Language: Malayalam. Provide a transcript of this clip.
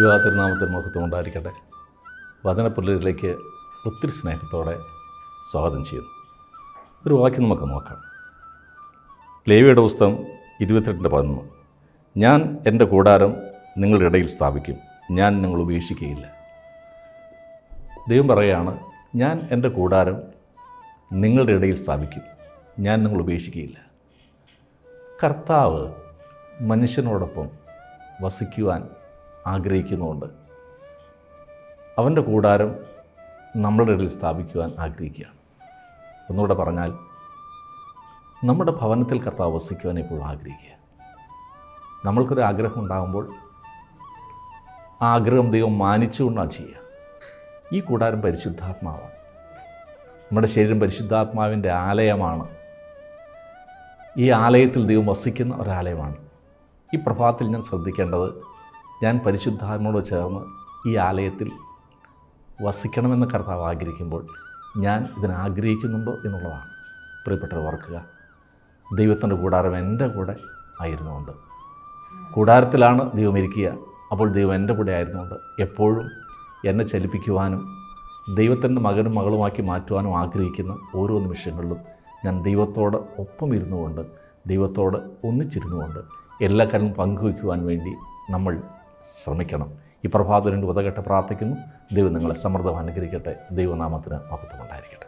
ദൈവ തിരുനാമത്തിന് മഹത്വം ഉണ്ടായിരിക്കട്ടെ. വചനപ്പുള്ളിലേക്ക് ഒത്തിരി സ്നേഹത്തോടെ സ്വാഗതം ചെയ്യുന്നു. ഒരു വാക്യം നമുക്ക് നോക്കാം. ലേവിയുടെ പുസ്തകം ഇരുപത്തിരണ്ടിന്റെ പതിനൊന്ന്. ഞാൻ എന്റെ കൂടാരം നിങ്ങളുടെ ഇടയിൽ സ്ഥാപിക്കും. ഞാൻ നിങ്ങൾ ഉപേക്ഷിക്കുകയില്ല. ദൈവം പറയുകയാണ് ഞാൻ എന്റെ കൂടാരം നിങ്ങളുടെ ഇടയിൽ സ്ഥാപിക്കും. ഞാൻ നിങ്ങൾ ഉപേക്ഷിക്കുകയില്ല. കർത്താവ് മനുഷ്യനോടൊപ്പം വസിക്കുവാൻ ആഗ്രഹിക്കുന്നുണ്ട് അവന്റെ കൂടാരം നമ്മളുടെ ഇടയിൽ സ്ഥാപിക്കുവാൻ ആഗ്രഹിക്കുകയാണ്. ഒന്നുകൂടെ പറഞ്ഞാൽ നമ്മുടെ ഭവനത്തിൽ കർത്താവ് വസിക്കുവാൻ എപ്പോഴും ആഗ്രഹിക്കുക. നമ്മൾക്കൊരു ആഗ്രഹം ഉണ്ടാകുമ്പോൾ ആ ആഗ്രഹം ദൈവം മാനിച്ചുകൊണ്ടാണ് ചെയ്യുക. ഈ കൂടാരം പരിശുദ്ധാത്മാവാണ്. നമ്മുടെ ശരീരം പരിശുദ്ധാത്മാവിന്റെ ആലയമാണ്. ഈ ആലയത്തിൽ ദൈവം വസിക്കുന്ന ഒരാലയമാണ്. ഈ പ്രഭാതത്തിൽ ഞാൻ ശ്രദ്ധിക്കേണ്ടത് ഞാൻ പരിശുദ്ധാത്മയോട് ചേർന്ന് ഈ ആലയത്തിൽ വസിക്കണമെന്ന് കർത്താവ് ആഗ്രഹിക്കുമ്പോൾ ഞാൻ ഇതിനാഗ്രഹിക്കുന്നുണ്ടോ എന്നുള്ളതാണ്. പ്രിയപ്പെട്ടവർ ഓർക്കുക ദൈവത്തിന്റെ കൂടാരം എന്റെ കൂടെ ആയിരുന്നുകൊണ്ട്. കൂടാരത്തിലാണ് ദൈവം ഇരിക്കുക. അപ്പോൾ ദൈവം എന്റെ കൂടെ ആയിരുന്നുകൊണ്ട്. എപ്പോഴും എന്നെ ചലിപ്പിക്കുവാനും ദൈവത്തിന്റെ മകനും മകളുമാക്കി മാറ്റുവാനും ആഗ്രഹിക്കുന്ന ഓരോ നിമിഷങ്ങളിലും ഞാൻ ദൈവത്തോട് ഒപ്പം ഇരുന്നുകൊണ്ട് ദൈവത്തോട് ഒന്നിച്ചിരുന്നുകൊണ്ട് എല്ലാ കാര്യം പങ്കുവയ്ക്കുവാൻ വേണ്ടി നമ്മൾ ശ്രമിക്കണം. ഈ പ്രഭാതം രണ്ട് ഉതകെട്ട് പ്രാർത്ഥിക്കുന്നു. ദൈവം നിങ്ങളെ സമൃദ്ധം അനുഗ്രഹിക്കട്ടെ. ദൈവനാമത്തിന് മഹത്വം ഉണ്ടായിരിക്കട്ടെ